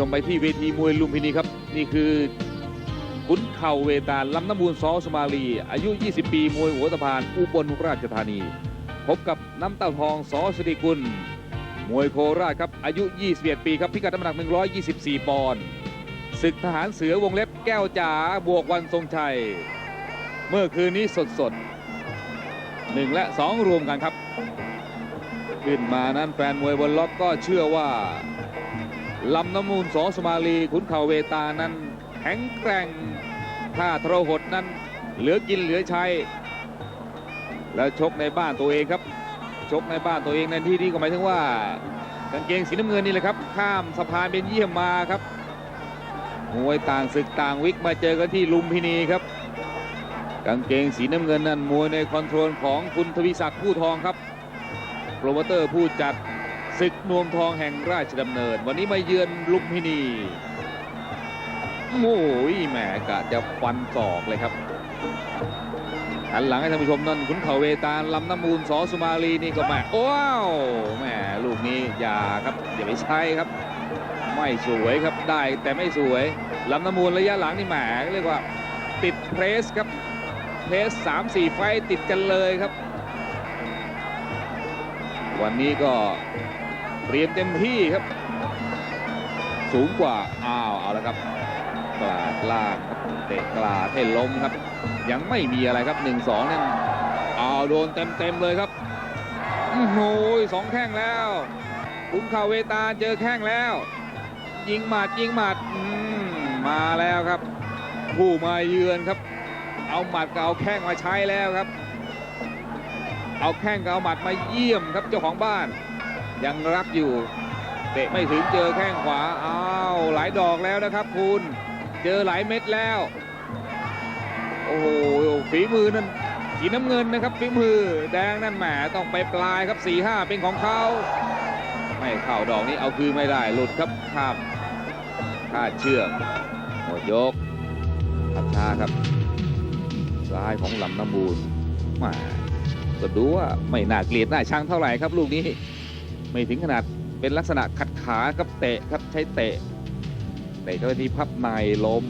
ชมไปที่เวทีมวยลุมพินีครับ นี่คือขุนเข่าเวตาลลำน้ำมูลซอสมาลี อายุ 20 ปีมวยหัวตะพานอุบลราชธานี พบกับน้ำเต้าทองสอสริกุล มวยโคราชครับอายุ 21 ปีครับพิกัดน้ำหนัก 124 ปอนด์ศึกทหารเสือวงเล็บแก้วจ๋าบวกวันทรงชัย เมื่อคืนนี้สดสดหนึ่งและสองรวมกันครับ ขึ้นมานั้นแฟนมวยบนล็อกก็เชื่อว่า ลำน้ำมูลสอสมาลีขุนเข่าเวตานั้นแข็งแกร่งท่าทรหดนั้น เหลือกินเหลือใช้แล้วชกในบ้านตัวเองครับ ชกในบ้านตัวเองในที่นี้ก็หมายถึงว่ากางเกงสีน้ำเงินนี่แหละครับ ข้ามสะพานเป็นเยี่ยมมาครับมวยต่างศึกต่างวิกมาเจอกันที่ลุมพินีครับ กางเกงสีน้ำเงินนั้นมวยในคอนโทรลของคุณทวีศักดิ์ผู้ทองครับโปรโมเตอร์ผู้จัด ศึกนวมทองแห่งราชดำเนิน วันนี้มาเยือนลุมพินีโอ้ยแหมกะจะฟันศอกเลยครับหันหลังให้ท่านผู้ชมนั่นขุนเขาเวตาลลำน้ำมูลสอสุมาลีนี่ก็แหมว้าวแหมลูกนี้อย่าครับอย่าไปใช้ครับ ไม่สวยครับได้แต่ไม่สวยลำน้ำมูลระยะหลังนี่แหมเรียกว่า ติดเพรสครับเพรสสามสี่ไฟติดกันเลยครับ วันนี้ก็ เรียมเต็มที่ครับ สูงกว่า อ้าว เอาละครับ กลาดล่างครับเตะกลาดให้ล้มครับ ยังไม่มีอะไรครับ 1-2 นั่นเอาวโดนเต็มๆเลยครับโอ้โหสองแข้งแล้วคุ้มข่าเวตาเจอแข้งแล้ว ยิงหมัดยิงหมัดอืมมาแล้วครับ ผู้มาเยือนครับ เอาหมัดกับเอาแข้งมาใช้แล้วครับ เอาแข้งกับเอาหมัดมาเยี่ยมครับเจ้าของบ้าน ยังรักอยู่เตะไม่ถึงเจอแข้งขวาอ้าวหลายดอกแล้วนะครับคุณเจอหลายเม็ดแล้วโอ้โหฝีมือนั่นสีน้ำเงินนะครับฝีมือแดงนั่นแหมต้องไปปลายครับ4ีห้าเป็นของเขาไม่เข้าดอกนี้เอาคืนไม่ได้หลุดครับข้ามคาดเชือกหมดยกขับช้าครับซ้ายของลำน้ำมูลมาก็ดูว่าไม่น่าเกลียดน่าชังเท่าไหร่ครับลูกนี้ ไม่ถึงขนาดเป็นลักษณะขัดขาครับเตะครับใช้เตะเตะเข้าไปที่พับในล้ม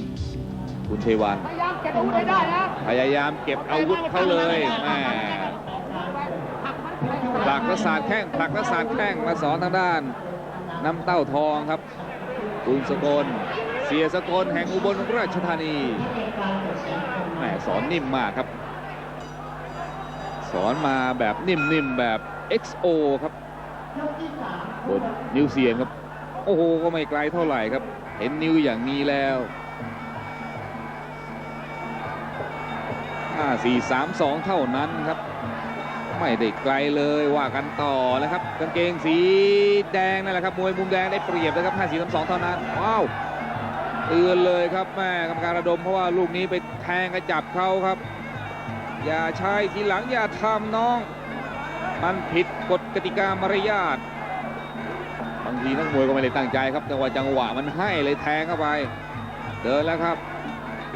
คุณเทวันพยายามเก็บอาวุธให้ได้นะพยายามเก็บอาวุธเขาเลยแม่ผลักและสาดแข้งผลักและสาดแข้งมาสอนทางด้าน น้ำเต้าทองครับคุณสกลเสียสกลแห่งอุบลราชธานีแหมสอนนิ่มมากครับ สอนมาแบบนิ่มๆแบบ XO ครับ บนนิวเซียนครับ โอ้โห ก็ไม่ไกลเท่าไหร่ครับ เห็นนิ้วอย่างนี้แล้ว5 4 3 2 เท่านั้นครับ ไม่ได้ไกลเลยว่ากันต่อนะครับกางเกงสีแดงนั่นแหละครับมวยมุมแดงได้เปรียบนะครับ5 4 3 2 เท่านั้นว้าวเตือนเลยครับแม่กรรมการระดมเพราะว่าลูกนี้ไปแทงกระจับเขาครับ อย่าใช้ทีหลังอย่าทำน้อง มันผิดกฎกติกามารยาทบางทีนักมวยก็ไม่ได้ตั้งใจครับแต่ว่าจังหวะมันให้เลยแทงเข้าไป เดินแล้วครับ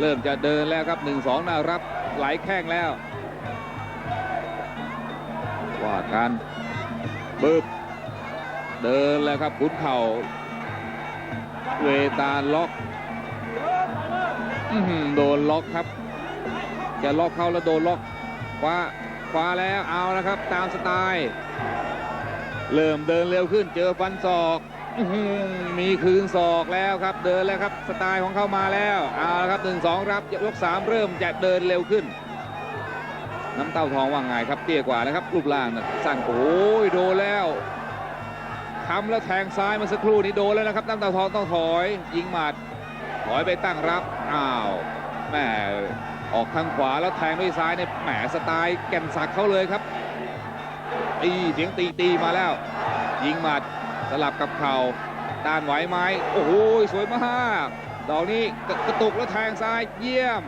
เริ่มจะเดินแล้วครับ1นสองน่ารับไหลแข้งแล้วว่ากันบึบเดินแล้วครับขุนเข่า เวตาลล็อกโดนล็อกครับ จะล็อกเข้าแล้วโดนล็อกคว้า คว้าแล้วเอานะครับ ตามสไตล์เริ่มเดินเร็วขึ้นเจอฟันศอกมีคืนศอกแล้วครับเดินแล้วครับสไตล์ของเขามาแล้วเอาละครับหนึ่งสองรับยกสามเริ่มจะเดินเร็วขึ้น น้ำเต้าทองว่างไงครับเตี้ยกว่านะครับรูปร่างนะสั้นโอ้ยโดนแล้วทำแล้วแทงซ้ายมาสักครู่นี้โดนแล้วนะครับน้ำเต้าทองต้องถอย ยิงหมัดถอยไปตั้งรับอ้าวแม่ ออกทางขวาแล้วแทงด้วยซ้ายเนี่ยแหมสไตล์แก่นศักเขาเลยครับตีเสียงตีตีมาแล้ว ยิงหมัดสลับกับเข่าต้านไหวไหมโอ้โหสวยมากดอกนี้กระกระตุกแล้วแทงซ้ายเยี่ยม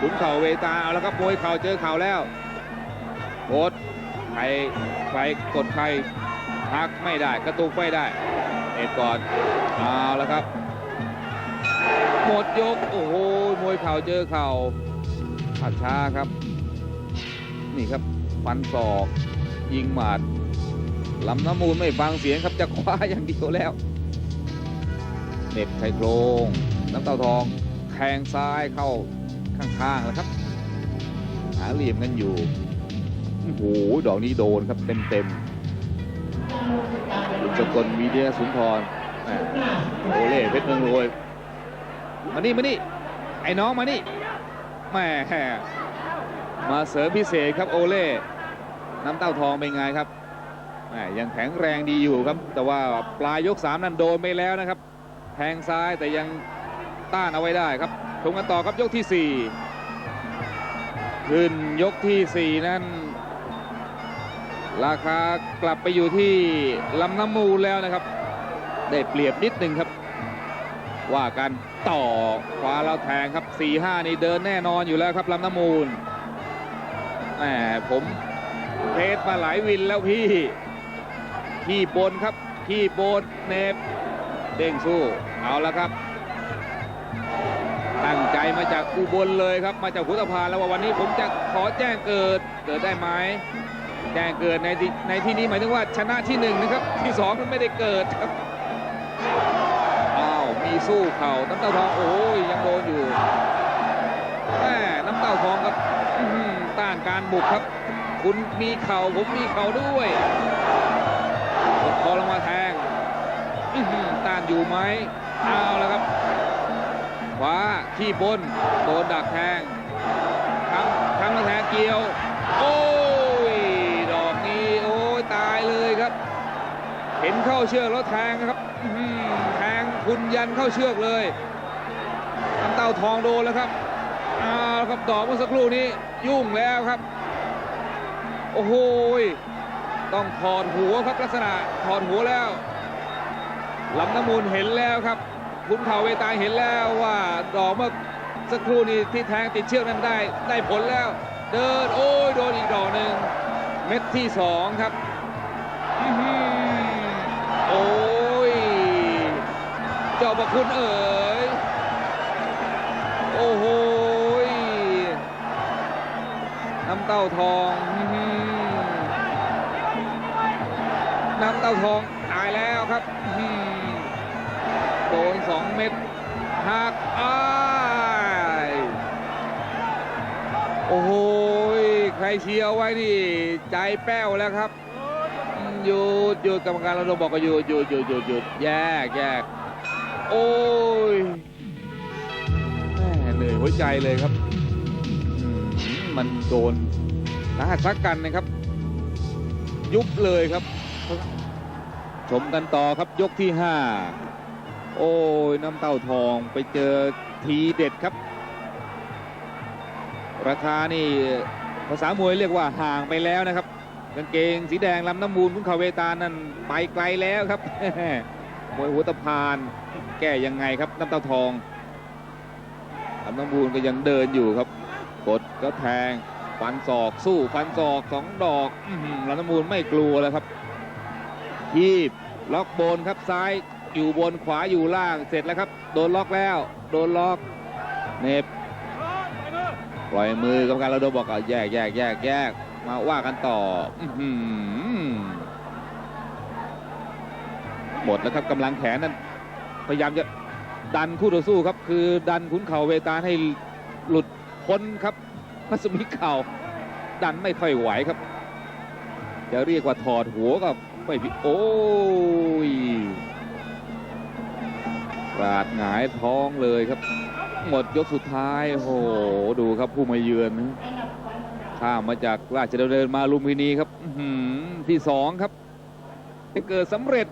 ขุนเข่าเวตาเอาแล้วครับมวยเข่าเจอเข่าแล้วกดใครใครกดใครพักไม่ได้ กระตุกไม่ได้เอ็ดก่อนเอาแล้วครับ หมดยก โอ้โห มวยเข่าเจอเข่าอัดช้าครับ นี่ครับ ฟันศอก ยิงหมัดลำน้ำมูลไม่ฟังเสียงครับจะคว้าอย่างเดียวแล้วเน็บชายโครงน้ำเต้าทองแทงซ้ายเข้าข้างๆแล้วครับ หาเหลี่ยมกันอยู่โอ้โหดอกนี้โดนครับเต็มๆสกลวีเดียสุนทรโอเล่เพชรเมืองรวย มานี่มานี่ไอ้น้องมานี่แม่มาเสริมพิเศษครับโอเล่น้ำเต้าทองเป็นไงครับแม่ยังแข็งแรงดีอยู่ครับ แต่ว่าปลายยกสามนั้นโดนไปแล้วนะครับแทงซ้ายแต่ยังต้านเอาไว้ได้ครับชมกันต่อครับยกที่สี่ขึ้นยกที่ 4 นั้น ราคากลับไปอยู่ที่ลำน้ำมูลแล้วนะครับ ได้เปรียบนิดหนึ่งครับ ว่ากันต่อขวาเราแทงครับ 4-5 นี่เดินแน่นอนอยู่แล้วครับลำน้ำมูลแหมผมเทสมาหลายวินแล้วพี่ขี้บนครับขี้บนเนบเด้งสู้เอาละครับ ตั้งใจมาจากอุบลเลยครับ มาจากพุทธพานแล้วว่าวันนี้ผมจะขอแจ้งเกิดเกิดได้ไหมแจ้งเกิดในที่ในที่นี้หมายถึงว่าชนะที่หนึ่งนะครับ ที่สองมันไม่ได้เกิดครับ สู้เข่าน้ำเต้าทองโอ้ยยังโดนอยู่แม่น้ำเต้าทองครับต้านการบุกครับ คุณมีเข่าผมมีเข่าด้วยกดคอลงมาแทงอือหือต้านอยู่ไหมเอาแล้วครับขวาที่บนโดนดักแทงคำคำละแทงเกี่ยว โอ้ยดอกนี้โอ้ยตายเลยครับ เห็นเข้าเชือกแล้วแทงนะครับ คุณยันเข้าเชือกเลยน้ำเต้าทองโดนแล้วครับอ้าครับดอเมื่อสักครู่นี้ยุ่งแล้วครับ โอ้โหยต้องถอดหัวครับลักษณะถอดหัวแล้วลำน้ำมูลเห็นแล้วครับคุณเขาเวตาเห็นแล้วว่าดอกเมื่อสักครู่นี้ที่แทงติดเชือกนั้นได้ได้ผลแล้ว เดินโอ้ยโดนอีกดอกหนึ่งเม็ดที่สองครับ เจ้าประคุณเอ๋ย โอ้โหน้ำเต้าทองน้ำเต้าทองตายแล้วครับโดนสองเม็ดหักอ้ายโอ้โหใครเชียร์ไว้นี่ ใจแป้วแล้วครับอืมหยุดหยุดกรรมการเราบอกก็หยุดหยุดหยุดหยุดหยุดแยกแยก โอ้ยแม่เหนื่อยหัวใจเลยครับอืมมันโดนสาหัสซักกันนะครับ ยุบเลยครับ ชมกันต่อครับยกที่ห้าโอ้ยน้ำเต้าทองไปเจอทีเด็ดครับ ราคานี่ภาษามวยเรียกว่าห่างไปแล้วนะครับกางเกงสีแดงลำน้ำมูลคุณเขาเวตานั่นไปไกลแล้วครับ มวยหัวตะพาน แก้ยังไงครับน้ำตาทองลำน้ำมูลก็ยังเดินอยู่ครับ กดก็แทงฟันศอกสู้ฟันศอกสองดอกอื้อหือลำน้ำมูลไม่กลัวแล้วครับทีบล็อกบนครับซ้ายอยู่บนขวาอยู่ล่างเสร็จแล้วครับ โดนล็อกแล้ว โดนล็อกเน็บปล่อยมือกรรมการเราโดนบอกอะแยกแยกแยกแยกมาว่ากันต่ออื้อ หมดแล้วครับกำลังแขนนั้นพยายามจะดันคู่ต่อสู้ครับ คือดันขุนเข่าเวตาให้หลุดพ้นครับพัสมิเข่าดันไม่ค่อยไหวครับ จะเรียกว่าถอดหัวก็ไม่ผิดโอ้ยกราดหงายท้องเลยครับ หมดยกสุดท้ายโหดูครับผู้มาเยือนข้ามมาจากราชดำเนินมาลุมพินีครับที่สองครับเกิดสำเร็จ